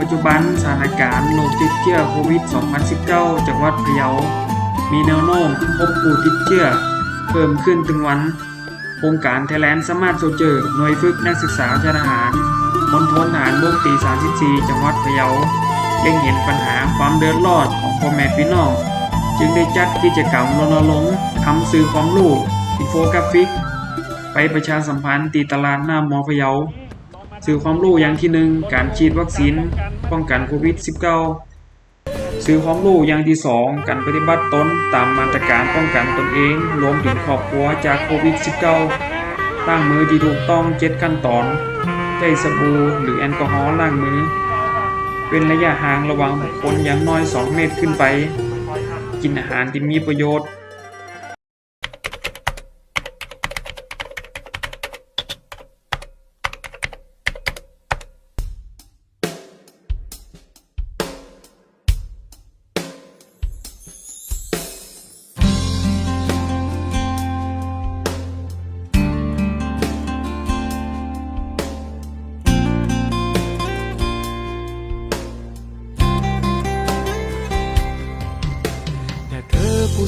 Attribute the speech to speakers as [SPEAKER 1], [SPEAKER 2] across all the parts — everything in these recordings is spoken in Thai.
[SPEAKER 1] ปัจจุบันสถานการณ์โรคติดเชื้อโควิด 2019 จังหวัดพะเยา มีแนวโน้มพบผู้ติดเชื้อ เพิ่มขึ้นถึงวันโครงการ Thailand สมาร์ทโซเจอร์หน่วยฝึกนักศึกษาชาทหารมณฑลทหารบกที่34 จังหวัดพะเยาเล็งเห็นปัญหาความเดือดร้อนของพ่อแม่พี่น้อง จึงได้จัดกิจกรรมรณรงค์ทำสื่อความรู้อินโฟกราฟิก ไปประชาสัมพันธ์ตีตลาดหน้ามอพะเยา สื่อความรู้อย่างที่หนึ่งการฉีดวัคซีนป้องกันโควิด -19 สื่อความรู้อย่างที่สองการปฏิบัติตนตามมาตรการป้องกันตนเองรวมถึงครอบครัวจากโควิด -19 ล้างมือที่ถูกต้องเจ็ดขั้นตอนใช้สบู่หรือแอลกอฮอล์ล้างมือเป็นระยะห่างระหว่างบุคคลอย่างน้อย 2 เมตรขึ้นไป กินอาหารที่มีประโยชน์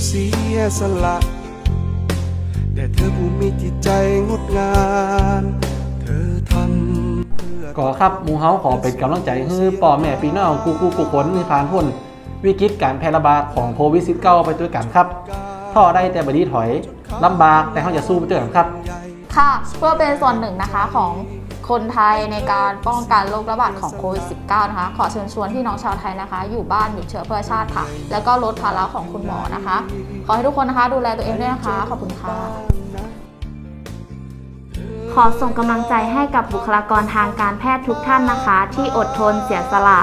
[SPEAKER 2] เสียสละแต่เธอผู้มีจิตใจงดงาม เธอทำเพื่อ
[SPEAKER 3] ก็ครับหมูเฮาขอเป็นกำลังใจให้ป่อแม่พี่น้องกูกูกูคนที่ผ่านพ้นวิกฤตการแพร่ระบาดของโควิด -19 ไปด้วยกันครับท่อได้แต่บดีถอยลำบากแต่เขาจะสู้ไปด้วยกันครับ
[SPEAKER 4] ค่ะ เพื่อเป็นส่วนหนึ่งนะคะของ คนไทยในการป้องกันโรคระบาดของโควิด -19 นะคะ ขอเชิญชวนพี่น้องชาวไทยนะคะ อยู่บ้านหยุดเชื้อเพื่อชาติค่ะ แล้วก็ลดภาระของคุณหมอนะคะ ขอให้ทุกคนนะคะ ดูแลตัวเองด้วยนะคะ ขอบคุณค่ะ
[SPEAKER 5] ขอส่งกำลังใจให้กับบุคลากรทางการแพทย์ทุกท่านนะคะ ที่อดทนเสียสละ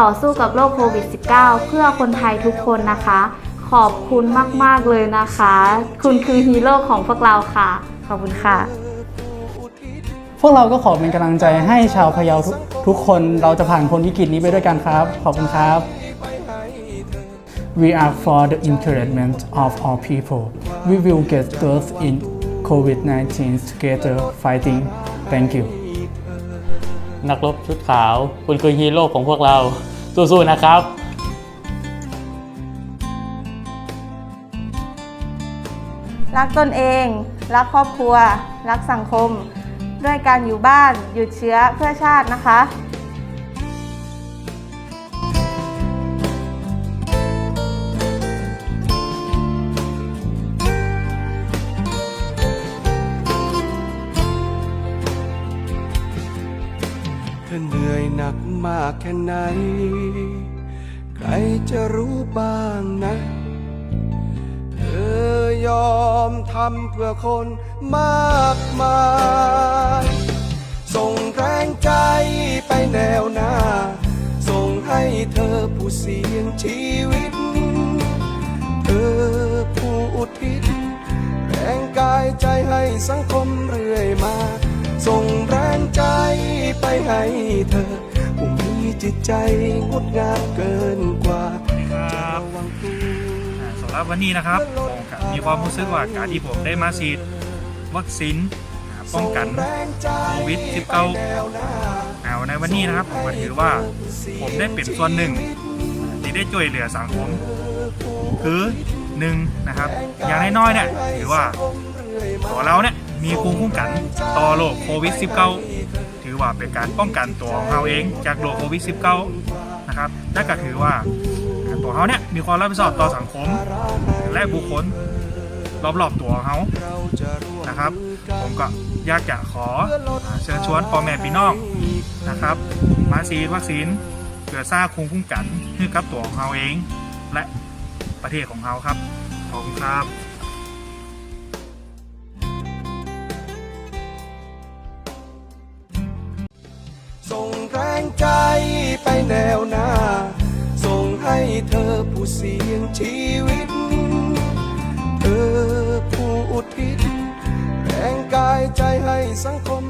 [SPEAKER 5] ต่อสู้กับโรคโควิด -19 เพื่อคนไทยทุกคนนะคะ ขอบคุณมาก ๆ เลยนะคะ คุณคือฮีโร่ของพวกเราค่ะ ขอบคุณค่ะ
[SPEAKER 6] พวกเราก็ขอเป็นกำลังใจให้ชาวพะเยาทุกทุกคนเราจะผ่านพ้นวิกฤตนี้ไปด้วยกันครับ ขอบคุณครับ We are for the encouragement of all people. We will get through in COVID-19 together fighting. Thank you.
[SPEAKER 7] นักรบชุดขาว คุณคือฮีโร่ของพวกเรา สู้ๆนะครับ
[SPEAKER 8] รักตนเอง รักครอบครัว รักสังคม ด้วยการอยู่บ้านหยุดเชื้อเพื่อชาตินะคะ
[SPEAKER 2] เธอเหนื่อยหนักมากแค่ไหน ใครจะรู้บ้างนะ ยอมทำเพื่อคนมากมาย ส่งแรงใจไปแนวหน้า ส่งให้เธอผู้เสี่ยงชีวิต เธอผู้อุทิศแรงกายใจให้สังคมเรื่อยมา ส่งแรงใจไปให้เธอ ผู้มีจิตใจงดงามเกินกว่าจะระวังตัว
[SPEAKER 9] รับวันนี้นะครับผมก็มีความรู้สึกว่าการที่ผมได้มาฉีดวัคซีนอ่าป้องกันโควิด -19 อ่าในวันนี้นะครับผมก็ถือว่าผมได้เป็นส่วนหนึ่ง ที่ได้ช่วยเหลือสังคม คือหนึ่งนะครับ อย่างน้อยๆเนี่ยถือว่าตัวเราเนี่ยมีภูมิคุ้มกันต่อโรคโควิด -19 ถือว่าเป็นการป้องกันตัวของเราเองจากโรคโควิด -19 นะครับและก็ถือว่า ตัวเขาเนี่ยมีความรับผิดชอบต่อสังคม และบุคคลรอบๆตัวเขานะครับ ผมก็อยากจะขอเชิญชวนพ่อแม่พี่น้องนะครับ มาฉีดวัคซีนเพื่อสร้างภูมิคุ้มกันให้กับตัวของเขาเอง และประเทศของเขาครับขอบคุณครับ
[SPEAKER 2] ส่งแรงใจไปแนวหน้า อผู้เสี่ยงชีวิต เธอผู้อุทิศ แรงกายใจให้สังคม